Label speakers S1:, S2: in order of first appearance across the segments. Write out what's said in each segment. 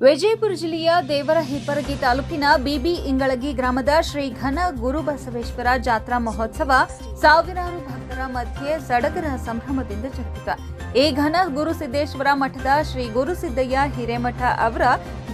S1: ವಿಜಯಪುರ ಜಿಲ್ಲೆಯ ದೇವರ ಹಿಪ್ಪರಗಿ ತಾಲೂಕಿನ ಬಿಬಿ ಇಂಗಳಗಿ ಗ್ರಾಮದ ಶ್ರೀ ಘನ ಗುರುಬಸವೇಶ್ವರ ಜಾತ್ರಾ ಮಹೋತ್ಸವ ಸಾವಿರಾರು ಭಕ್ತರ ಮಧ್ಯೆ ಸಡಗರ ಸಂಭ್ರಮದಿಂದ ಜರುಗಿತು. ಈ ಘನ ಗುರುಸಿದ್ದೇಶ್ವರ ಮಠದ ಶ್ರೀ ಗುರುಸಿದ್ದಯ್ಯ ಹಿರೇಮಠ ಅವರ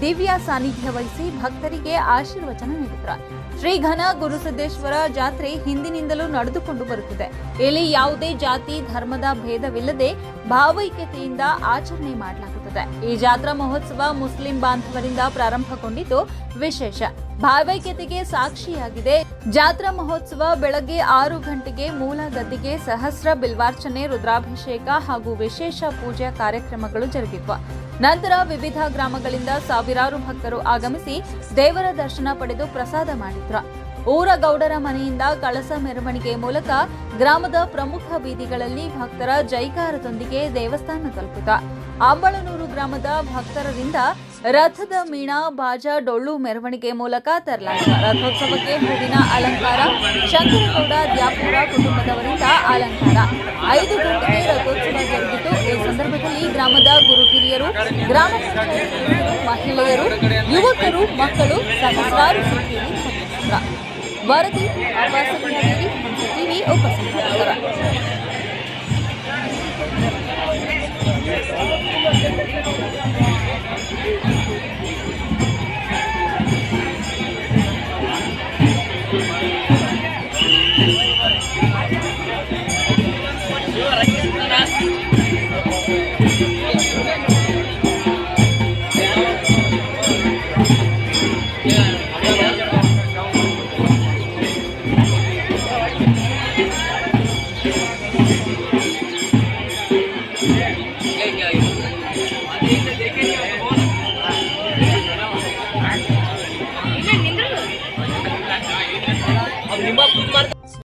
S1: ದಿವ್ಯ ಸಾನ್ನಿಧ್ಯ ವಹಿಸಿ ಭಕ್ತರಿಗೆ ಆಶೀರ್ವಚನ ನೀಡಿದರು. ಶ್ರೀ ಘನ ಗುರುಸಿದ್ದೇಶ್ವರ ಜಾತ್ರೆ ಹಿಂದಿನಿಂದಲೂ ನಡೆದುಕೊಂಡು ಬರುತ್ತಿದೆ. ಇಲ್ಲಿ ಯಾವುದೇ ಜಾತಿ, ಧರ್ಮದ ಭೇದವಿಲ್ಲದೆ ಭಾವೈಕ್ಯತೆಯಿಂದ ಆಚರಣೆ ಮಾಡಲಾಗುತ್ತದೆ. ಈ ಜಾತ್ರಾ ಮಹೋತ್ಸವ ಮುಸ್ಲಿಂ ಬಾಂಧವರಿಂದ ಪ್ರಾರಂಭಗೊಂಡಿದ್ದು ವಿಶೇಷ. ಭಾವೈಕ್ಯತೆಗೆ ಸಾಕ್ಷಿಯಾಗಿದೆ. ಜಾತ್ರಾ ಮಹೋತ್ಸವ ಬೆಳಗ್ಗೆ ಆರು ಗಂಟೆಗೆ ಮೂಲ ಗದ್ದಿಗೆ ಸಹಸ್ರ ಬಿಲ್ವಾರ್ಚನೆ, ರುದ್ರಾಭಿಷೇಕ ಹಾಗೂ ವಿಶೇಷ ಪೂಜಾ ಕಾರ್ಯಕ್ರಮಗಳು ಜರುಗಿದ್ವು. ನಂತರ ವಿವಿಧ ಗ್ರಾಮಗಳಿಂದ ಸಾವಿರಾರು ಭಕ್ತರು ಆಗಮಿಸಿ ದೇವರ ದರ್ಶನ ಪಡೆದು ಪ್ರಸಾದ ಮಾಡಿದ್ರು. ಊರ ಗೌಡರ ಮನೆಯಿಂದ ಕಳಸ ಮೆರವಣಿಗೆ ಮೂಲಕ ಗ್ರಾಮದ ಪ್ರಮುಖ ಬೀದಿಗಳಲ್ಲಿ ಭಕ್ತರ ಜೈಕಾರದೊಂದಿಗೆ ದೇವಸ್ಥಾನ ತಲುಪಿತ ಅಂಬಳನೂರು ಗ್ರಾಮದ ಭಕ್ತರರಿಂದ ರಥದ ಮೀಣ, ಬಾಜಾ, ಡೊಳ್ಳು ಮೆರವಣಿಗೆ ಮೂಲಕ ತರಲಾಯಿತು. ರಥೋತ್ಸವಕ್ಕೆ ಹೂವಿನ ಅಲಂಕಾರ, ಶಂಕರಗೌಡ, ದ್ಯಾಪೂರ ಕುಟುಂಬದವರಿಂದ ಅಲಂಕಾರ. ಐದು ಗಂಟೆಗೆ ರಥೋತ್ಸವ ಗ್ರಾಮದ ಗುರು ಹಿರಿಯರು ಗ್ರಾಮ ಪಂಚಾಯತ್ ಮಹಿಳೆಯರು ಯುವಕರು ಮಕ್ಕಳು ಸಹಸ್ರಾರು ವರದಿ ಟಿವಿ ಉಪಸಂಹಾರಕರ Thank you. ನಿಮ್ಮ ಮಾಡ್ತಾರೆ